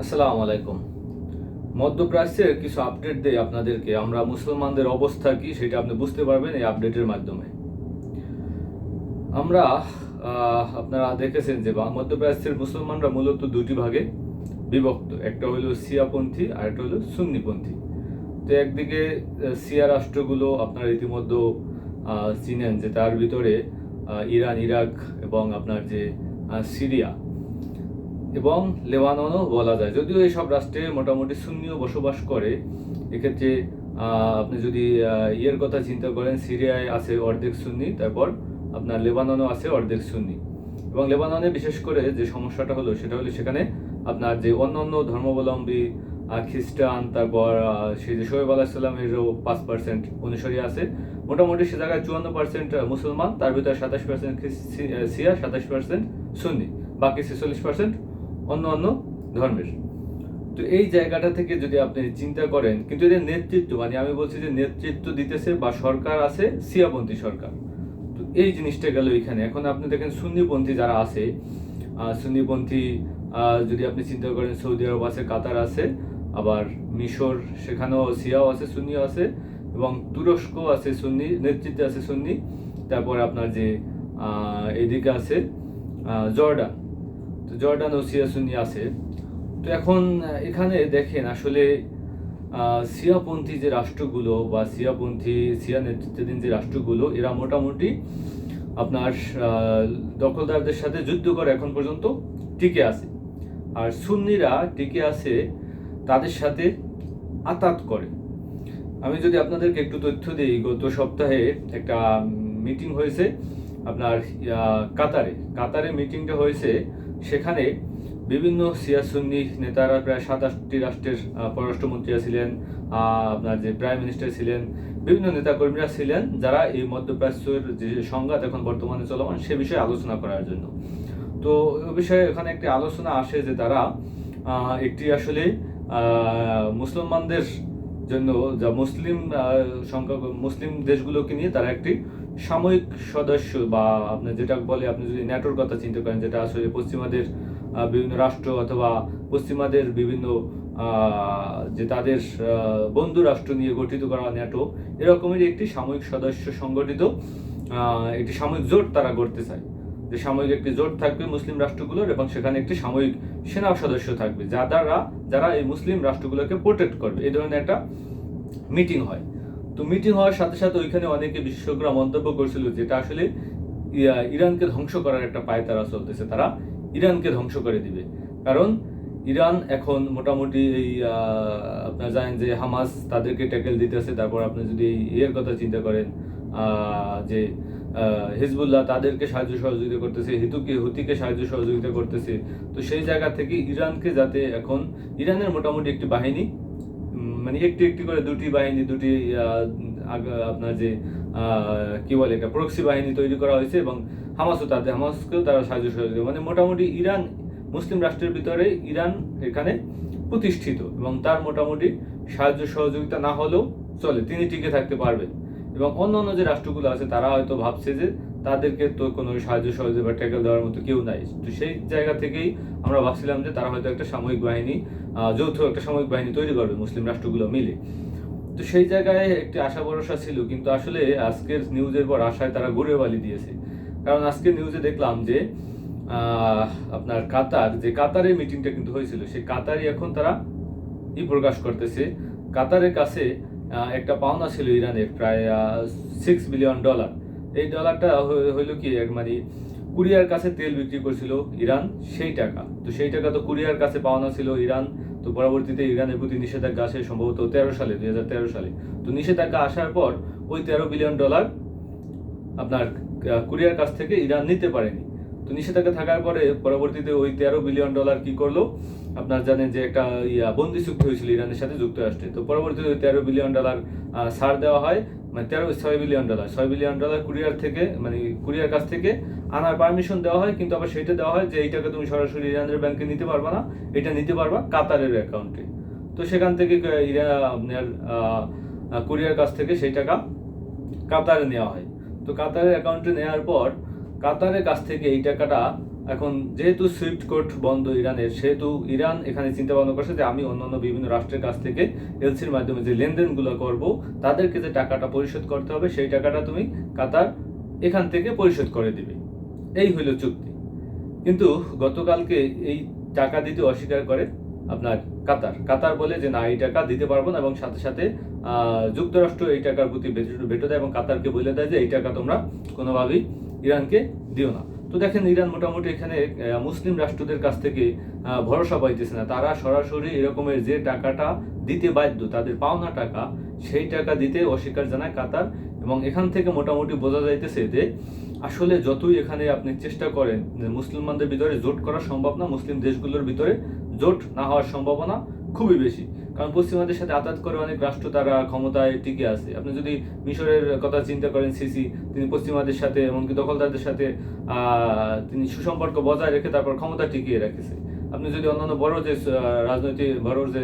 আসসালামু আলাইকুম। মধ্যপ্রাচ্যের কিছু আপডেট দেই আপনাদেরকে। আমরা মুসলমানদের অবস্থা কি সেটা আপনি বুঝতে পারবেন এই আপডেটের মাধ্যমে। আমরা আপনারা দেখেছেন যে মধ্যপ্রাচ্যের মুসলমানরা মূলত দুটি ভাগে বিভক্ত। একটা হলো সিয়াপন্থী আর একটা হলো সুন্নিপন্থী। তো একদিকে সিয়া রাষ্ট্রগুলো আপনারা ইতিমধ্যে চিনেন যে তার ভিতরে ইরান, ইরাক এবং আপনার যে সিরিয়া। এবং লেবাননও বলা যায়। যদিও এইসব রাষ্ট্রে মোটামুটি সুন্নিও বসবাস করে, এক্ষেত্রে আপনি যদি ইয়ের কথা চিন্তা করেন, সিরিয়ায় আছে অর্ধেক সুন্নি, তারপর আপনার লেবাননও আছে অর্ধেক সুন্নি। এবং লেবাননে বিশেষ করে যে সমস্যাটা হলো, সেটা হলো সেখানে আপনার যে অন্য অন্য ধর্মাবলম্বী খ্রিস্টান, তারপর সেই যে শোয়েব আলাহিসাল্লামেরও পাঁচ পার্সেন্ট অনুসারী আছে, মোটামুটি সে জায়গায় চুয়ান্ন পার্সেন্ট মুসলমান, তার ভিতরে সাতাশ পার্সেন্ট সিয়া সাতাশ পার্সেন্ট সুন্নি, বাকি ছেচল্লিশ পার্সেন্ট অন্য অন্য ধর্মের। তো এই জায়গাটা থেকে যদি আপনি চিন্তা করেন, কিন্তু এদের নেতৃত্ব মানে আমি বলছি যে নেতৃত্ব দিতেছে বা সরকার আছে সিয়াপন্থী সরকার। তো এই জিনিসটা গেল এখানে। এখন আপনি দেখেন সুন্নিপন্থী যারা আছে সুন্নিপন্থী যদি আপনি চিন্তা করেন সৌদি আরব আছে, কাতার আছে, আবার মিশর, সেখানেও সিয়াও আছে, সুন্নিও আছে, এবং তুরস্ক আছে সুন্নি, নেতৃত্বে আছে সুন্নি, তারপর আপনার যে এদিকে আছে জর্ডান। তো জর্ডান ও সিয়া সুন্নি আছে। তো এখন এখানে দেখেন আসলে সিয়াপন্থী যে রাষ্ট্রগুলো বা সিয়াপন্থী, সিয়া নেতৃত্বাধীন যে রাষ্ট্রগুলো, এরা মোটামুটি আপনার দখলদারদের সাথে যুদ্ধ করে এখন পর্যন্ত টিকে আছে। আর সুন্নিরা টিকে আছে তাদের সাথে আতাত করে। আমি যদি আপনাদেরকে একটু তথ্য দিই, গত সপ্তাহে একটা মিটিং হয়েছে আপনার কাতারে। কাতারে মিটিংটা হয়েছে সেখানে বিভিন্ন সিয়াসুন্নি নেতারা প্রায় সাত আটটি রাষ্ট্রের আহ, পররাষ্ট্রমন্ত্রীরা ছিলেন আপনার যে প্রাইম মিনিস্টার ছিলেন বিভিন্ন নেতাকর্মীরা ছিলেন যারা এই মধ্যপ্রাচ্যের যে সংঘাত এখন বর্তমানে চলমান সে বিষয়ে আলোচনা করার জন্য। তো এ বিষয়ে এখানে একটি আলোচনা আসে যে তারা একটি আসলে মুসলমানদের জন্য যা মুসলিম সংখ্যা মুসলিম দেশগুলোকে নিয়ে তারা একটি সাময়িক সদস্য বা আপনি যেটা বলে, আপনি যদি ন্যাটোর কথা চিন্তা করেন, যেটা আসলে পশ্চিমাদের বিভিন্ন রাষ্ট্র অথবা পশ্চিমাদের বিভিন্ন যে তাদের বন্ধু রাষ্ট্র নিয়ে গঠিত করা ন্যাটো এরকমের একটি সাময়িক সদস্য সংগঠিত একটি সাময়িক জোট তারা গড়তে চায়। যে সাময়িক একটি জোট থাকবে মুসলিম রাষ্ট্রগুলোর এবং সেখানে একটি সাময়িক সেনা সদস্য থাকবে যারা যারা এই মুসলিম রাষ্ট্রগুলোকে প্রোটেক্ট করবে। এই ধরনের একটা মিটিং হয়। তো মিটিং হওয়ার সাথে সাথে ওইখানে অনেকে বিশেষজ্ঞরা মন্তব্য করছিল যেটা আসলে ইরানকে ধ্বংস করার একটা পায় তারা চলতেছে। তারা ইরানকে ধ্বংস করে দিবে। কারণ ইরান এখন মোটামুটি এই আপনার জানেন যে হামাস তাদেরকে ট্যাকেল দিতেছে। তারপর আপনি যদি এর কথা চিন্তা করেন যে হিজবুল্লাহ তাদেরকে সাহায্য সহযোগিতা করতেছে, হিতুকে, হুতিকে সাহায্য সহযোগিতা করতেছে। তো সেই জায়গা থেকে ইরানকে যাতে এখন, ইরানের মোটামুটি একটি বাহিনী মানে একটি একটি করে দুটি বাহিনী, দুটি আপনার যে কি বলে এটা প্রক্সি বাহিনী তৈরি করা হয়েছে এবং হামাসও তাদের হামাসকেও তারা সাহায্য সহযোগিতা মানে মোটামুটি ইরান, মুসলিম রাষ্ট্রের ভিতরে ইরান এখানে প্রতিষ্ঠিত এবং তার মোটামুটি সাহায্য সহযোগিতা না হলেও চলে, তিনি টিকে থাকতে পারবেন। এবং অন্য অন্য যে রাষ্ট্রগুলো আছে, তারা হয়তো ভাবছে যে তাদেরকে তো কোনো সাহায্য সহযোগিতা বা ট্যাকেল দেওয়ার মতো কেউ নাই। তো সেই জায়গা থেকেই আমরা ভাবছিলাম যে তারা হয়তো একটা সাময়িক বাহিনী যৌথ একটা সাময়িক বাহিনী তৈরি করবে মুসলিম রাষ্ট্রগুলো মিলে। তো সেই জায়গায় একটি আশা ভরসা ছিল, কিন্তু আসলে আজকের নিউজের পর আশায় তারা ঘুরে বালি দিয়েছে। কারণ আজকের নিউজে দেখলাম যে আপনার কাতার, যে কাতারের মিটিংটা কিন্তু হয়েছিল, সেই কাতারই এখন তারা ই প্রকাশ করতেছে। কাতারের কাছে একটা পাওনা ছিল ইরানের প্রায় সিক্স বিলিয়ন ডলার এই ডলারটা হই- হইল কি, এক মানে কুরিয়ার কাছে তেল বিক্রি করছিল ইরান, সেই টাকা। তো সেই টাকা তো কুরিয়ার কাছে পাওনা ছিল ইরান। তো পরবর্তীতে ইরানের প্রতি নিষেধাজ্ঞা আসে সম্ভবত তেরো সালে, দুই হাজার তেরো সালে। তো নিষেধাজ্ঞা আসার পর ওই তেরো বিলিয়ন ডলার আপনার কুরিয়ার কাছ থেকে ইরান নিতে পারেনি। তো নিষেধাজ্ঞা থাকার পরে পরবর্তীতে ওই তেরো বিলিয়ন ডলার কি করল? আপনার জানেন যে একটা ইয়া বন্দি চুক্তি হয়েছিল ইরানের সাথে যুক্তরাষ্ট্রে তো পরবর্তীতে ওই তেরো বিলিয়ন ডলার ছাড় দেওয়া হয় মানে তেরো ছয় বিলিয়ন ডলার ছয় বিলিয়ন ডলার কুরিয়ার থেকে মানে কুরিয়ার কাছ থেকে আনার পারমিশন দেওয়া হয় কিন্তু আবার সেটা দেওয়া হয় যে এই টাকা তুমি সরাসরি ইরানের ব্যাংকে নিতে পারবা না এটা নিতে পারবা কাতারের অ্যাকাউন্টে। তো সেখান থেকে আহ, ইরা আপনার কুরিয়ার কাছ থেকে সেই টাকা কাতারে নেওয়া হয়। তো কাতারের অ্যাকাউন্টে নেওয়ার পর কাতারের কাছ থেকে এই টাকাটা এখন যেহেতু সুইফট কোড বন্ধ ইরানের, সেহেতু ইরান এখানে চিন্তা ভাবনা করছে যে আমি অন্যান্য বিভিন্ন রাষ্ট্রের কাছ থেকে এলসির মাধ্যমে যে লেনদেনগুলো করব, তাদেরকে যে টাকাটা পরিশোধ করতে হবে, সেই টাকাটা তুমি কাতার এখান থেকে পরিশোধ করে দিবে। এই হইল চুক্তি। কিন্তু গতকালকে এই টাকা দিতে অস্বীকার করে আপনার কাতার। কাতার বলে যে, না, এই টাকা দিতে পারব না এবং সাথে সাথে যুক্তরাষ্ট্র এই টাকার প্রতি ভেটো দেয় এবং কাতারকে বলে দেয় যে, এই টাকা তোমরা কোনোভাবেই ইরানকে দিও না। তো দেখেন ইরান মোটামুটি এখানে মুসলিম রাষ্ট্রদের কাছ থেকে ভরসা পাইতেছে না। তারা সরাসরি এরকমের যে টাকাটা দিতে বাধ্য, তাদের পাওনা টাকা, সেই টাকা দিতে অস্বীকার জানায় কাতার। এবং এখান থেকে মোটামুটি বোঝা যাইতেছে যে, আসলে যতই এখানে আপনি চেষ্টা করেন মুসলমানদের ভিতরে জোট করা সম্ভব না, মুসলিম দেশগুলোর ভিতরে জোট না হওয়ার সম্ভাবনা খুবই বেশি। কারণ পশ্চিমাদের সাথে আতাত করে অনেক রাষ্ট্র তারা ক্ষমতায় টিকে আছে। আপনি যদি মিশরের কথা চিন্তা করেন, সিসি, তিনি পশ্চিমাদের সাথে এমনকি দখলদারদের সাথে তিনি সুসম্পর্ক বজায় রেখে তারপর ক্ষমতা টিকিয়ে রেখেছে আপনি যদি অন্যান্য বড় যে রাজনৈতিক, বড় যে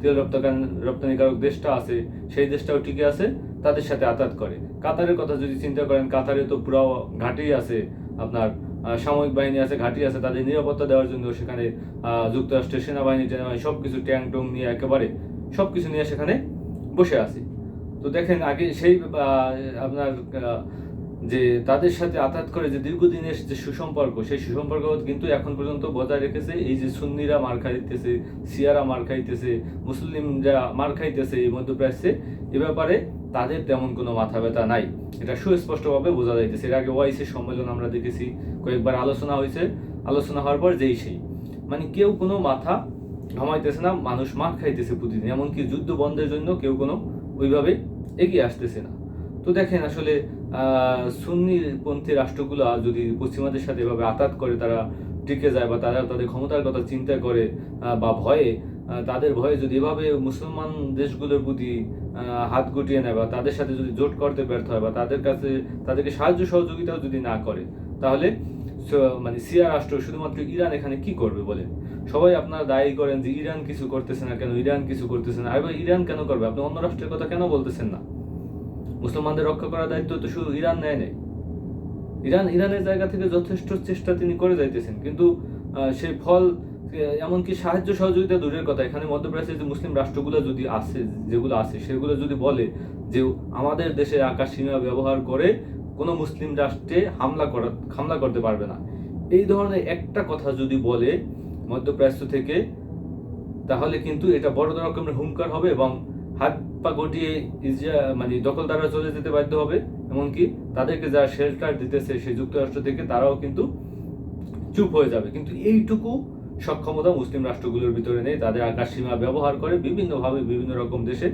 তেল রপ্তাকান রপ্তানিকারক দেশটা আছে, সেই দেশটাও টিকে আছে, তাদের সাথে আতাত করে। কাতারের কথা যদি চিন্তা করেন, কাতারে তো পুরো ঘাটেই আছে আপনার সামরিক বাহিনী আছে, ঘাঁটি আছে, তাদের নিরাপত্তা দেওয়ার জন্য সেখানে যুক্তরাষ্ট্রের সেনাবাহিনী টেনাবাহিনী সব কিছু ট্যাং টং নিয়ে একেবারে সব কিছু নিয়ে সেখানে বসে আছে। তো দেখেন, আগে সেই আপনার যে তাদের সাথে আঘাত করে যে দীর্ঘদিনের যে সুসম্পর্ক, সেই সুসম্পর্ক কিন্তু এখন পর্যন্ত বজায় রেখেছে। এই যে সুন্নিরা মার খাইতেছে সিয়ারা মার খাইতেছে, মুসলিমরা মার খাইতেছে এই মধ্যপ্রাচ্যে, এ ব্যাপারে তাদের তেমন কোনো মাথা ব্যথা নাই। এটা সুস্পষ্টভাবে বোঝা যাইতেছে। এর আগে ওয়াইসি সম্মেলন আমরা দেখেছি, কয়েকবার আলোচনা হয়েছে। আলোচনা হওয়ার পর যেই সেই। মানে কেউ কোনো মাথা ঘামাইতেছে না, মানুষ মার খাইতেছে প্রতিদিন। এমনকি যুদ্ধ বন্ধের জন্য কেউ কোনো ওইভাবে এগিয়ে আসতেছে না। তো দেখেন আসলে সুন্নিপন্থী রাষ্ট্রগুলো যদি পশ্চিমাদের সাথে এভাবে আতাত করে, তারা টিকে যায় বা তারা তাদের ক্ষমতার কথা চিন্তা করে বা ভয়ে তাদের ভয়ে যদি এভাবে মুসলমান দেশগুলোর প্রতি হাত গুটিয়ে নেয় বা তাদের সাথে যদি জোট করতে ব্যর্থ হয় বা তাদের কাছে তাদেরকে সাহায্য সহযোগিতাও যদি না করে, তাহলে মানে সিয়া রাষ্ট্র শুধুমাত্র ইরান এখানে কি করবে বলেন? সবাই আপনারা দায়ী করেন যে ইরান কিছু করতেছে না কেন, ইরান কিছু করতেছে না। আরে ইরান কেন করবে? আপনি অন্য রাষ্ট্রের কথা কেন বলতেছেন না? মুসলমানদের রক্ষা করার দায়িত্ব তো শুধু ইরান নেয় নেই। ইরান, ইরানের জায়গা থেকে যথেষ্ট চেষ্টা তিনি করে যাইতেছেন। কিন্তু সেই ফল এমনকি সাহায্য সহযোগিতা দূরের কথা। এখানে মধ্যপ্রাচ্যের যে মুসলিম রাষ্ট্রগুলো যদি আছে, যেগুলো আছে, সেগুলো যদি বলে যে আমাদের দেশের আকাশ সীমা ব্যবহার করে কোনো মুসলিম রাষ্ট্রে হামলা করা, হামলা করতে পারবে না। এই ধরনের একটা কথা যদি বলে মধ্যপ্রাচ্য থেকে, তাহলে কিন্তু এটা বড় রকমের হুঙ্কার হবে এবং হাত পা গটিয়ে ইসরা মানে দখলদাররা চলে যেতে বাধ্য হবে। এমনকি তাদেরকে যারা শেল্টার দিতেছে সেই যুক্তরাষ্ট্র থেকে, তারাও কিন্তু চুপ হয়ে যাবে। কিন্তু এইটুকু সক্ষমতা মুসলিম রাষ্ট্রগুলোর ভিতরে নেই, তাদের আকাশ সীমা ব্যবহার করে বিভিন্নভাবে বিভিন্ন রকম দেশে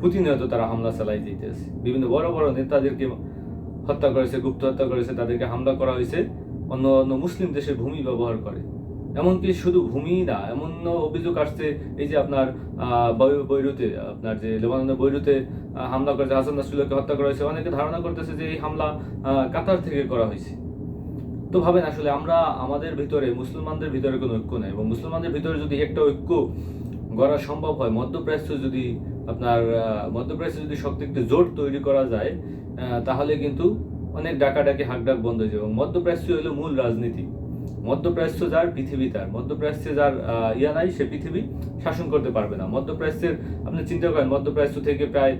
প্রতিনিয়ত তারা হামলা চালাই দিতেছে বিভিন্ন বড় বড় নেতাদেরকে হত্যা করেছে, গুপ্ত হত্যা করেছে, তাদেরকে হামলা করা হয়েছে, অন্য অন্য মুসলিম দেশের ভূমি ব্যবহার করে। এমনকি শুধু ভূমি না, এমন অভিযোগ আসছে, এই যে আপনার বৈরুতে, আপনার যে লেবাননের বৈরুতে হামলা করেছে, হাসান নাসরুল্লাহকে হত্যা করা হয়েছে, অনেকে ধারণা করতেছে যে এই হামলা কাতার থেকে করা হয়েছে। তো ভাবেন আসলে আমরা আমাদের ভিতরে, মুসলমানদের ভিতরে কোনো ঐক্য নেই এবং মুসলমানদের ভিতরে যদি একটা ঐক্য গড়া সম্ভব হয়, মধ্যপ্রাচ্য যদি আপনার মধ্যপ্রাচ্যে যদি শক্তি একটি জোট তৈরি করা যায় তাহলে কিন্তু অনেক ডাকাডাকি, হাকডাক বন্ধ হয়ে যাবে এবং মধ্যপ্রাচ্য হলো মূল রাজনীতি। মধ্যপ্রাচ্য যার পৃথিবী তার, মধ্যপ্রাচ্যে যার ইয়া নাই, সে পৃথিবী শাসন করতে পারবে না। মধ্যপ্রাচ্যের, আপনি চিন্তা করেন, মধ্যপ্রাচ্য থেকে প্রায়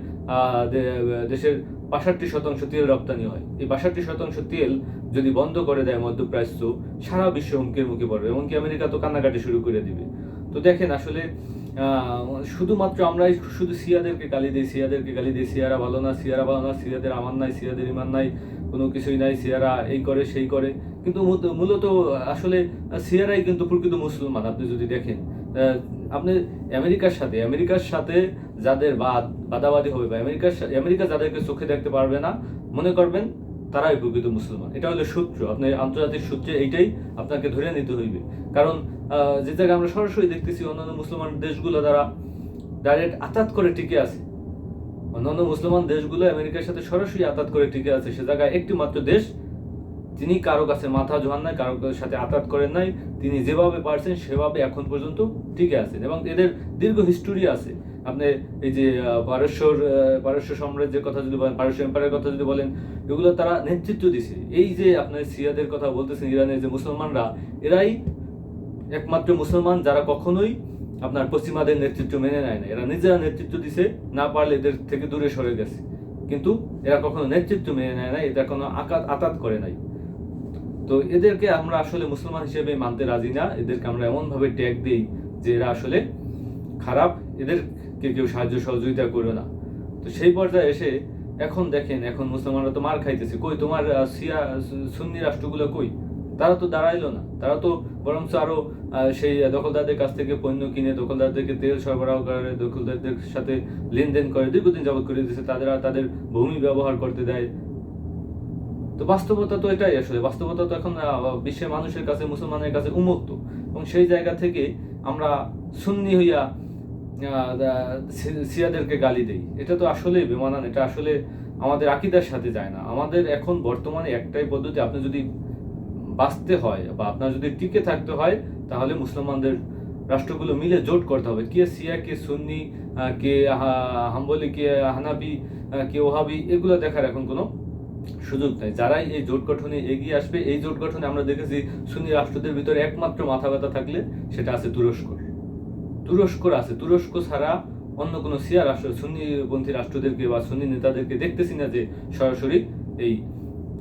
দেশের বাষট্টি শতাংশ তেল রপ্তানি হয়। এই বাষট্টি শতাংশ তেল যদি বন্ধ করে দেয় মধ্যপ্রাচ্য, সারা বিশ্ব হুমকির মুখে পড়বে, এমনকি আমেরিকা তো কান্নাকাটি শুরু করে দিবে। তো দেখেন আসলে শুধুমাত্র আমরাই শুধু সিয়াদেরকে গালি দিই সিয়াদেরকে গালি দিই সিয়ারা ভালো না সিয়ারা ভালো না সিয়াদের আমার নাই সিয়াদের ইমান নাই, কোনো কিছুই নাই সিয়ারা এই করে, সেই করে। কিন্তু মূলত- আসলে সিয়ারাই কিন্তু প্রকৃত মুসলমান, আপনি যদি দেখেন। আপনি আমেরিকার সাথে আমেরিকার সাথে যাদের বাদ বাদাবাদি হবে বা আমেরিকার সা- আমেরিকা যাদেরকে চোখে দেখতে পারবে না, মনে করবেন তারাই প্রকৃত মুসলমান। এটা হলো সূত্র। আপনি আন্তর্জাতিক সূত্রে এইটাই আপনাকে ধরে নিতে হইবে। কারণ যে জায়গায় আমরা সরাসরি দেখতেছি অন্যান্য মুসলমান দেশগুলো দ্বারা ডাইরেক্ট আতাত করে টিকে আছে। অন্যান্য মুসলমান দেশগুলো আমেরিকার সাথে সরাসরি আতাত করে টিকে আছে। সে জায়গায় একটি মাত্র দেশ তিনি কারও কাছে মাথা জোহান নাই, কারও সাথে আতাত করেন নাই, তিনি যেভাবে পারছেন সেভাবে এখন পর্যন্ত টিকে আছেন। এবং এদের দীর্ঘ হিস্টোরি আছে। আপনি এই যে পারস্যর পারস্য সাম্রাজ্যের কথা যদি বলেন, পারস্য এম্পায়ারের কথা যদি বলেন, এগুলো তারা নেতৃত্ব দিছে। এই যে আপনার সিয়াদের কথা বলতেছেন ইরানের যে মুসলমানরা, এরাই একমাত্র মুসলমান যারা কখনোই আপনার পশ্চিমাদের নেতৃত্ব মেনে নেয় না। এরা নিজেরা নেতৃত্ব দিছে, না পারলে এদের থেকে দূরে সরে গেছে। কিন্তু এরা কখনো নেতৃত্ব মেনে নেয় না এদের কোনো আকাত, আতাত করে নাই। তো এদেরকে আমরা আসলে মুসলমান হিসেবে মানতে রাজি না। এদেরকে আমরা এমনভাবে ট্যাগ দিই যে এরা আসলে খারাপ। এদেরকে কেউ সাহায্য সহযোগিতা করবে না। তো সেই পর্যায়ে এসে এখন দেখেন, এখন মুসলমানরা তো মার খাইতেছে। কই তোমার সিয়া সুন্নি রাষ্ট্রগুলো কই? তারা তো দাঁড়াইলো না। তারা তো বরঞ্চ আরও সেই দখলদারদের কাছ থেকে পণ্য কিনে, দখলদারদেরকে তেল সরবরাহ করে, দখলদারদের সাথে লেনদেন করে, দীর্ঘদিন যাবত করে দিয়েছে তাদের তাদের ভূমি ব্যবহার করতে দেয়। তো বাস্তবতা তো এটাই আসলে। বাস্তবতা তো এখন বিশ্বের মানুষের কাছে, মুসলমানের কাছে উন্মুক্ত এবং সেই জায়গা থেকে আমরা সুন্নি হইয়া সিয়াদেরকে গালি দেই। এটা তো আসলেই বেমানান, এটা আসলে আমাদের আকিদার সাথে যায় না। আমাদের এখন বর্তমানে একটাই পদ্ধতি, আপনি যদি বাঁচতে হয় বা আপনার যদি টিকে থাকতে হয়, তাহলে মুসলমানদের রাষ্ট্রগুলো মিলে জোট করতে হবে। কে সিয়া কে সুন্নি কে হাম্বলি, কে হানাবি কে ওহাবি, এগুলো দেখার এখন কোনো সুযোগ নেই। যারাই এই জোট গঠনে এগিয়ে আসবে, এই জোট গঠনে আমরা দেখেছি সুন্নি রাষ্ট্রদের ভিতরে একমাত্র মাথা ব্যথা থাকলে সেটা আছে তুরস্ক। তুরস্কর আছে। তুরস্ক ছাড়া অন্য কোনো সিয়া রাষ্ট্র, সুন্নিপন্থী রাষ্ট্রদেরকে বা সুন্নি নেতাদেরকে দেখতেছি না যে সরাসরি এই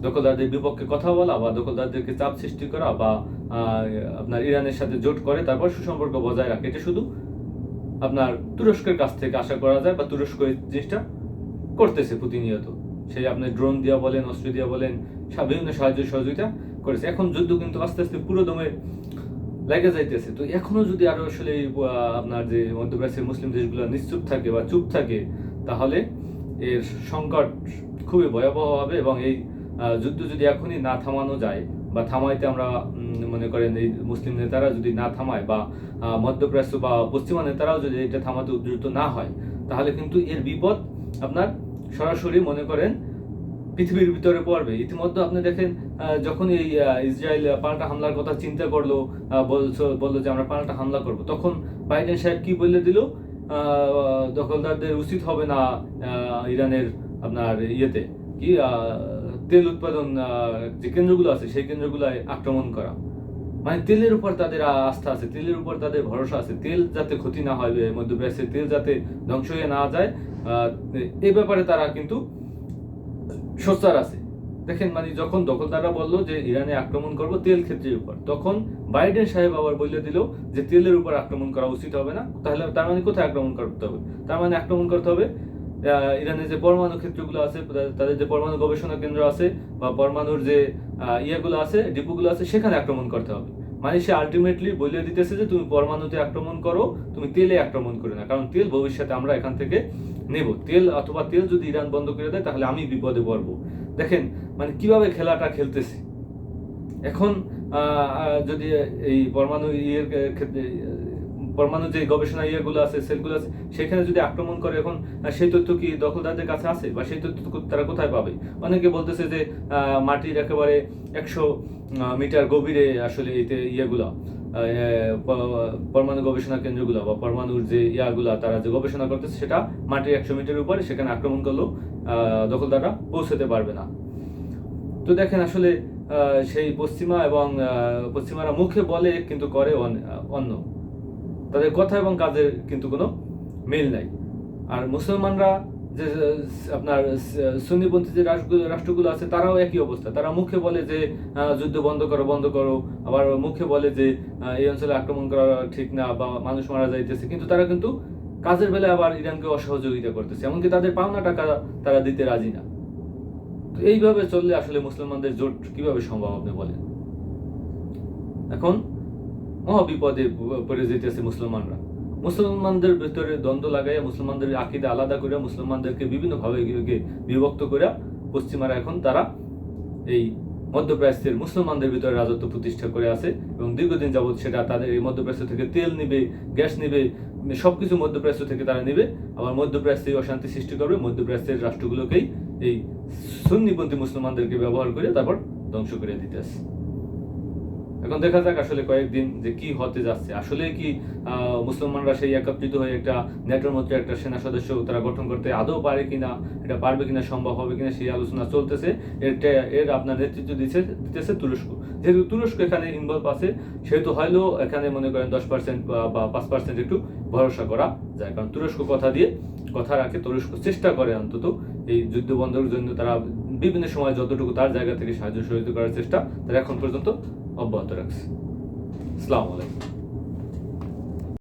দখলদারদের বিপক্ষে কথা বলা বা দখলদারদেরকে চাপ সৃষ্টি করা বা আপনার ইরানের সাথে জোট করে তারপর সুসম্পর্ক বজায় রাখে। এটা শুধু আপনার তুরস্কের কাছ থেকে আশা করা যায় বা তুরস্ক এই জিনিসটা করতেছে প্রতিনিয়ত। সেই আপনার ড্রোন দিয়া বলেন, অস্ত্র দিয়া বলেন বিভিন্ন সাহায্য সহযোগিতা করেছে। এখন যুদ্ধ কিন্তু আস্তে আস্তে পুরো দমে লেগে যাইতেছে। তো এখনও যদি আরও আসলে আপনার যে মধ্যপ্রাচ্যের মুসলিম দেশগুলো নিশ্চুপ থাকে বা চুপ থাকে, তাহলে এর সংকট খুবই ভয়াবহ হবে এবং এই যুদ্ধ যদি এখনই না থামানো যায় বা থামাইতে আমরা মনে করেন এই মুসলিম নেতারা যদি না থামায় বা মধ্যপ্রাচ্য বা পশ্চিমা নেতারাও যদি এটা থামাতে উদ্যুত না হয়, তাহলে কিন্তু এর বিপদ আপনার সরাসরি মনে করেন পৃথিবীর ভিতরে পড়বে। ইতিমধ্যে আপনি দেখেন যখন এই ইসরায়েল পাল্টা হামলার কথা চিন্তা করল বলছো বলল যে আমরা পাল্টা হামলা করব তখন বাইডেন সাহেব কি বলে দিল? দখলদারদের উচিত হবে না ইরানের আপনার ইয়েতে কি তেল উৎপাদন যে কেন্দ্রগুলো আছে সেই কেন্দ্রগুলোয় আক্রমণ করা। মানে তেলের উপর তাদের আস্থা আছে তেলের উপর তাদের ভরসা আছে তেল যাতে ক্ষতি না হয় এ, মধ্যপ্রাচ্যের তেল যাতে ধ্বংস হয়ে না যায় এ ব্যাপারে তারা কিন্তু সোচ্চার আছে। দেখেন মানে যখন দখলদাররা বলল যে ইরানে আক্রমণ করব তেল ক্ষেত্রের উপর, তখন বাইডেন সাহেব আবার বলে দিল যে তেলের উপর আক্রমণ করা উচিত হবে না, তাহলে তার মানে কোথায় আক্রমণ করতে হবে? তার মানে আক্রমণ করতে হবে ইরানের যে পরমাণু ক্ষেত্রগুলো আছে, তাদের- যে পরমাণু গবেষণা কেন্দ্র আছে বা পরমাণুর যে ইয়েগুলো আছে, ডিপুগুলো আছে, সেখানে আক্রমণ করতে হবে। মানে সে আলটিমেটলি বলে দিতেছে যে তুমি পরমাণুতে আক্রমণ করো, তুমি তেলে আক্রমণ করো না, কারণ তেল ভবিষ্যতে আমরা এখান থেকে নেব। তেল অথবা তেল যদি ইরান বন্ধ করে দেয়, তাহলে আমি বিপদে পড়ব। দেখেন মানে কীভাবে খেলাটা খেলতেছে? এখন যদি এই পরমাণু ইয়ের ক্ষেত্রে, পরমাণু যে গবেষণা ইয়েগুলো আছে, সেলগুলো আছে, সেখানে যদি আক্রমণ করে, এখন সেই তথ্য কি দখলদারদের কাছে আছে? বা সেই তথ্য তারা কোথায় পাবে? অনেকে বলতেছে যে মাটির একেবারে একশো মিটার গভীরে আসলে এতে ইয়েগুলো। পরমাণু গবেষণা কেন্দ্রগুলো বা পরমাণুর যে ইয়াগুলা তারা যে গবেষণা করতেছে, সেটা মাটির একশো মিটারের উপরে সেখানে আক্রমণ করলেও দখলদাররা পৌঁছতে পারবে না। তো দেখেন আসলে সেই পশ্চিমা এবং পশ্চিমারা মুখে বলে কিন্তু করে অন- অন্য। তাদের কথা এবং কাজের কিন্তু কোনো মিল নাই। আর মুসলমানরা যে আপনার সুন্নিপন্থী যে রাষ্ট্রগুলো আছে, তারাও একই অবস্থা। তারা মুখে বলে যে যুদ্ধ বন্ধ করো বন্ধ করো। আবার মুখে বলে যে এই অঞ্চলে আক্রমণ করা ঠিক না বা মানুষ মারা যাইতেছে। কিন্তু তারা কিন্তু কাজের বেলায় আবার ইরানকে অসহযোগিতা করতেছে। এমনকি তাদের পাওনা টাকা তারা দিতে রাজি না। তো এইভাবে চললে আসলে মুসলমানদের জোট কীভাবে সম্ভব, আপনি বলেন? এখন মহা বিপদে পড়ে যেতেছে মুসলমানরা। মুসলমানদের ভিতরে দ্বন্দ্ব লাগাইয়া, মুসলমানদের আকিদা আলাদা করে মুসলমানদেরকে বিভিন্ন ভাবে বিভক্ত করে পশ্চিমারা এখন তারা এই মধ্যপ্রাচ্যের মুসলমানদের ভিতরে রাজত্ব প্রতিষ্ঠা করে আছে এবং দীর্ঘদিন যাবৎ সেটা তাদের এই মধ্যপ্রাচ্য থেকে তেল নিবে, গ্যাস নিবে, সবকিছু মধ্যপ্রাচ্য থেকে তারা নিবে। আবার মধ্যপ্রাচ্যে অশান্তি সৃষ্টি করবে, মধ্যপ্রাচ্যের রাষ্ট্রগুলোকেই এই সুন্নিপন্থী মুসলমানদেরকে ব্যবহার করে তারপর ধ্বংস করে দিতে আসে এখন দেখা যাক আসলে কয়েকদিন যে কি হতে যাচ্ছে। আসলে কি মুসলমানরা সেই একত্রিত হয়ে একটা নেটোর মধ্যে একটা সেনা সদস্য তারা গঠন করতে আদৌ পারে কিনা, এটা পারবে কিনা, সম্ভব হবে কিনা সেই আলোচনা চলতেছে। এর এর আপনার নেতৃত্ব দিচ্ছে দিতেছে তুরস্ক। যেহেতু তুরস্ক এখানে ইনভলভ আছে, সেহেতু হয়তো এখানে মনে করেন দশ পার্সেন্ট বা পাঁচ পার্সেন্ট একটু ভরসা করা যায়। কারণ তুরস্ক কথা দিয়ে, কথা রাখে, তুরস্ক চেষ্টা করে অন্তত এই যুদ্ধ বন্ধের জন্য তারা বিভিন্ন সময় যতটুকু তার জায়গা থেকে সাহায্য সহযোগিতা করার চেষ্টা, তারা এখন পর্যন্ত অব্যাহত রাখছি। আসসালামু আলাইকুম।